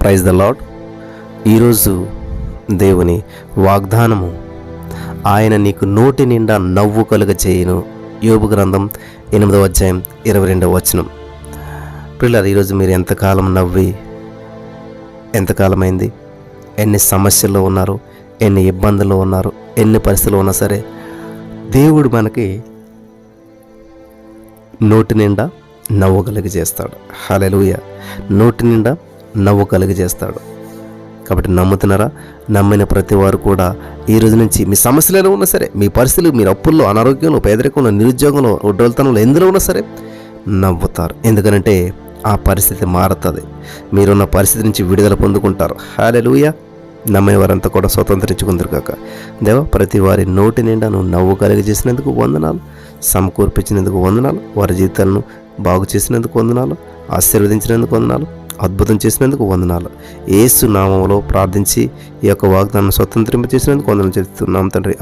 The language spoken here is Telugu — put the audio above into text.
ప్రైజ్ ద లాడ్ ఈరోజు దేవుని వాగ్దానము ఆయన నీకు నోటి నిండా నవ్వు కలుగ చేయను యోగు గ్రంథం ఎనిమిదవ అధ్యాయం ఇరవై రెండవ వచనం. పిల్లలు ఈరోజు మీరు ఎంతకాలం నవ్వి ఎంతకాలమైంది? ఎన్ని సమస్యల్లో ఉన్నారు ఎన్ని ఇబ్బందుల్లో ఉన్నారు ఎన్ని పరిస్థితులు ఉన్నా సరే దేవుడు మనకి నోటి నిండా నవ్వు కలిగి చేస్తాడు హలెలుయ నోటి నిండా నవ్వు కలిగి చేస్తాడు కాబట్టి నమ్ముతున్నారా? నమ్మిన ప్రతి వారు కూడా ఈ రోజు నుంచి మీ సమస్యలలో ఉన్నా సరే మీ పరిస్థితులు మీరు అప్పుల్లో అనారోగ్యంలో పేదరికంలో నిరుద్యోగంలో ఒడ్డోల్తనంలో ఎందులో ఉన్నా సరే నవ్వుతారు. ఎందుకనంటే ఆ పరిస్థితి మారుతుంది. మీరున్న పరిస్థితి నుంచి విడుదల పొందుకుంటారు. హాలెలుయ నమ్మిన వారంతా కూడా స్వతంత్రించుకుందరు కాక దేవ ప్రతి వారి నోటి నిండా నువ్వు నవ్వు కలిగజేసినందుకు వందనాలు. సమకూర్పించినందుకు వందనాలు. వారి జీవితాలను బాగు చేసినందుకు వందనాలు. ఆశీర్వదించినందుకు వందనాలు. అద్భుతం చేసినందుకు వందనాలు. ఏసు నామంలో ప్రార్థించి ఈ యొక్క వాగ్దానం స్వతంత్రింప చేసినందుకు వందనాలు చెప్తున్నాం తండ్రి.